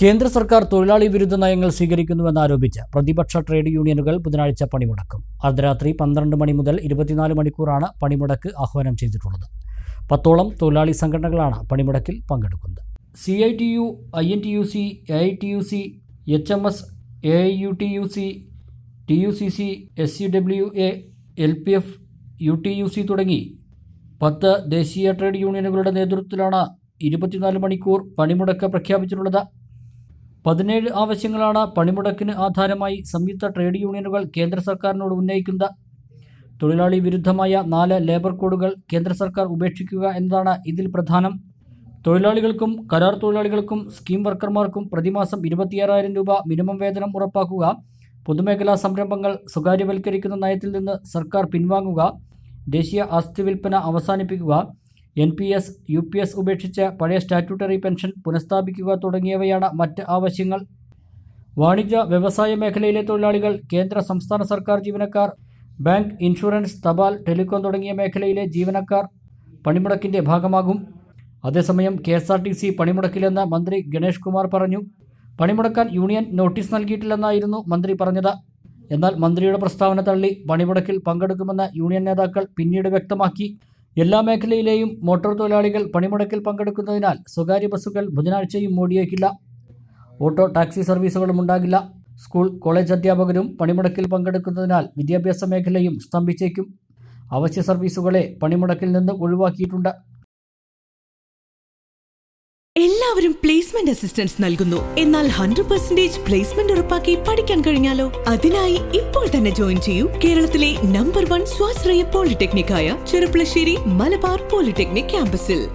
കേന്ദ്ര സർക്കാർ തൊഴിലാളി വിരുദ്ധ നയങ്ങൾ സ്വീകരിക്കുന്നുവെന്നാരോപിച്ച് പ്രതിപക്ഷ ട്രേഡ് യൂണിയനുകൾ ബുധനാഴ്ച പണിമുടക്കും. അർദ്ധരാത്രി പന്ത്രണ്ട് മണി മുതൽ ഇരുപത്തിനാല് മണിക്കൂറാണ് പണിമുടക്ക് ആഹ്വാനം ചെയ്തിട്ടുള്ളത്. പത്തോളം തൊഴിലാളി സംഘടനകളാണ് പണിമുടക്കിൽ പങ്കെടുക്കുന്നത്. C I T U I N T U C A I T U C H M S A I U T U C T U C C S C W A L P F U T U C തുടങ്ങി പത്ത് ദേശീയ trade യൂണിയനുകളുടെ നേതൃത്വത്തിലാണ് ഇരുപത്തിനാല് മണിക്കൂർ പണിമുടക്ക് പ്രഖ്യാപിച്ചിട്ടുള്ളത്. പതിനേഴ് ആവശ്യങ്ങളാണ് പണിമുടക്കിന് ആധാരമായി സംയുക്ത trade യൂണിയനുകൾ കേന്ദ്ര സർക്കാരിനോട് ഉന്നയിക്കുന്നത്. തൊഴിലാളി വിരുദ്ധമായ നാല് ലേബർ കോഡുകൾ കേന്ദ്ര സർക്കാർ ഉപേക്ഷിക്കുക എന്നതാണ് ഇതിൽ പ്രധാനം. തൊഴിലാളികൾക്കും കരാർ തൊഴിലാളികൾക്കും സ്കീം വർക്കർമാർക്കും പ്രതിമാസം ഇരുപത്തിയാറായിരം രൂപ മിനിമം വേതനം ഉറപ്പാക്കുക പൊതുമേഖലാ സംരംഭങ്ങൾ സ്വകാര്യവൽക്കരിക്കുന്ന നയത്തിൽ നിന്ന് സർക്കാർ പിൻവാങ്ങുക ദേശീയ ആസ്തി വിൽപ്പന അവസാനിപ്പിക്കുക N P S U P S ഉപേക്ഷിച്ച് പഴയ സ്റ്റാറ്റ്യൂട്ടറി പെൻഷൻ പുനഃസ്ഥാപിക്കുക തുടങ്ങിയവയാണ് മറ്റ് ആവശ്യങ്ങൾ. വാണിജ്യ വ്യവസായ മേഖലയിലെ തൊഴിലാളികൾ കേന്ദ്ര സംസ്ഥാന സർക്കാർ ജീവനക്കാർ ബാങ്ക് ഇൻഷുറൻസ് തപാൽ ടെലികോം തുടങ്ങിയ മേഖലയിലെ ജീവനക്കാർ പണിമുടക്കിന്റെ ഭാഗമാകും. അതേസമയം K S R T C പണിമുടക്കില്ലെന്ന് മന്ത്രി ഗണേഷ് കുമാർ പറഞ്ഞു. പണിമുടക്കാൻ യൂണിയൻ നോട്ടീസ് നൽകിയിട്ടില്ലെന്നായിരുന്നു മന്ത്രി പറഞ്ഞത്. എന്നാൽ മന്ത്രിയുടെ പ്രസ്താവന തള്ളി പണിമുടക്കിൽ പങ്കെടുക്കുമെന്ന് യൂണിയൻ നേതാക്കൾ പിന്നീട് വ്യക്തമാക്കി. എല്ലാ മേഖലയിലെയും മോട്ടോർ തൊഴിലാളികൾ പണിമുടക്കിൽ പങ്കെടുക്കുന്നതിനാൽ സ്വകാര്യ ബസ്സുകൾ ബുധനാഴ്ചയും മൂടിയേക്കില്ല. ഓട്ടോ ടാക്സി സർവീസുകളും ഉണ്ടാകില്ല. സ്കൂൾ കോളേജ് അധ്യാപകരും പണിമുടക്കിൽ പങ്കെടുക്കുന്നതിനാൽ വിദ്യാഭ്യാസ മേഖലയും സ്തംഭിച്ചേക്കും. അവശ്യ സർവീസുകളെ പണിമുടക്കിൽ നിന്ന് ഒഴിവാക്കിയിട്ടുണ്ട്. എല്ലാവരും പ്ലേസ്മെന്റ് അസിസ്റ്റൻസ് നൽകുന്നു. എന്നാൽ ഹൺഡ്രഡ് പെർസെന്റേജ് പ്ലേസ്മെന്റ് ഉറപ്പാക്കി പഠിക്കാൻ കഴിഞ്ഞാലോ? അതിനായി ഇപ്പോൾ തന്നെ ജോയിൻ ചെയ്യൂ. കേരളത്തിലെ നമ്പർ വൺ സ്വാശ്രയ പോളിടെക്നിക് ആയ ചെറുപ്പളശ്ശേരി മലബാർ പോളിടെക്നിക് ക്യാമ്പസിൽ